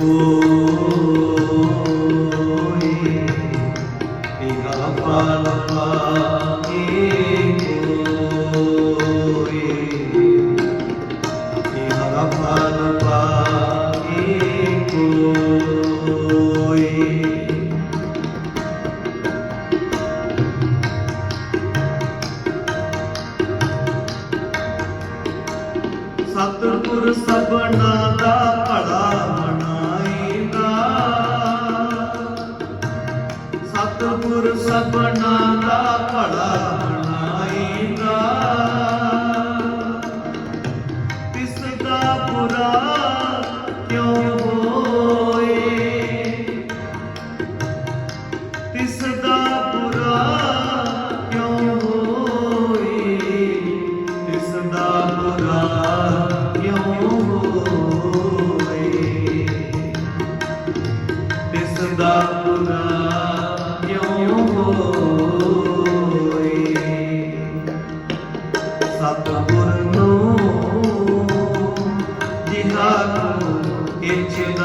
Ooh. ਸਭਨਾ ਦਾ ਭਲਾ। ಗುರುನೋ ದಿಹಾನು ಹೆಚ್ಚಿನ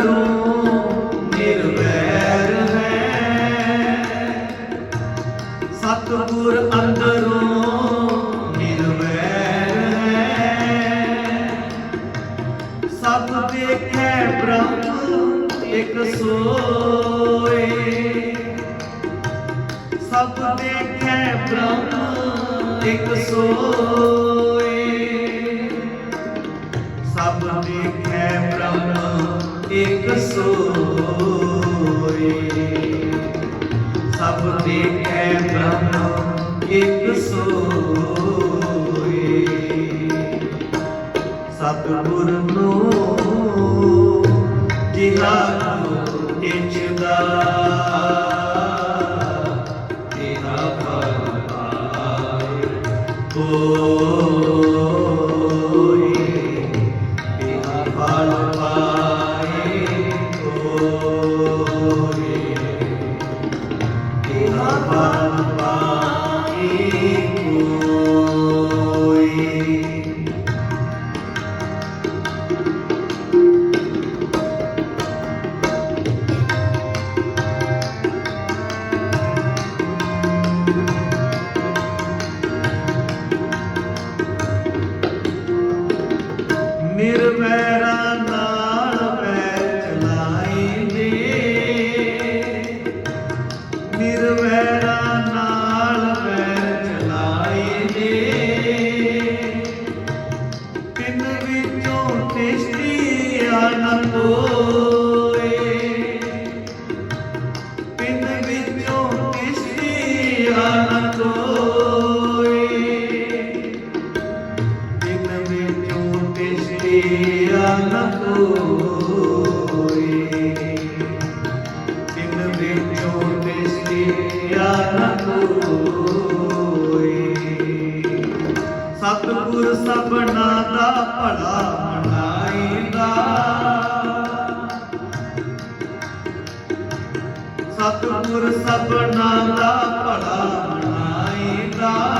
ਕਰੂੰ ਨਿਰਵੈਰ ਹੈ ਸਤਗੁਰ ਅੰਦਰੋਂ ਨਿਰਵੈਰ ਹੈ। ਸਭ ਦੇਖੈ ਬ੍ਰਹਮ ਇਕ ਸੋਏ। ਸਭ ਦੇਖੈ ਬ੍ਰਹਮ ਇਕ ਸੋਏ। ਸਭ ਦੇਖੈ ਇੱਕ ਸੋਏ। ਸਭ ਦੇਖੈ ਇੱਕ ਸੋਏ। ਸਤਿਗੁਰ ਨੂੰ ਜਿਹਾ ਇੱਛਦਾ Oh ਨਿਰਵੈਰਾ ਸਭਨਾ ਦਾ ਭਲਾ ਮਨਾਈਦਾ ਸਤਿਗੁਰ ਸਭਨਾ ਦਾ ਭਲਾ ਮਨਾਈਦਾ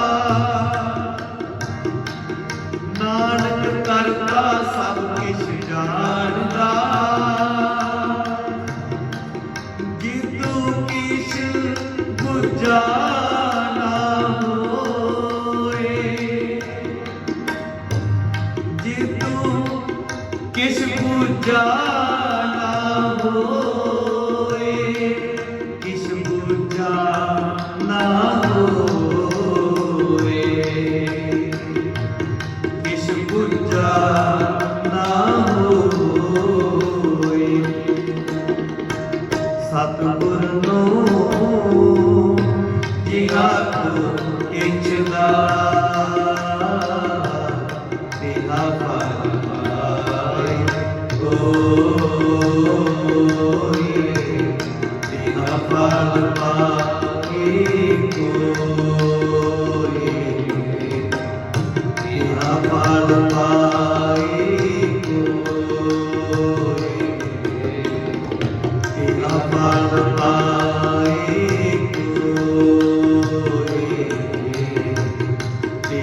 ਦਾ ਸਭ ਕੁਝ ਜਾਣਦਾ। ਗਿੱਦੂ ਕਿਛ ਗੁਜਾ ਨਾ ਹੋਏ? ਜਿੱਦੂ ਕਿਛ ਗੁਜਾ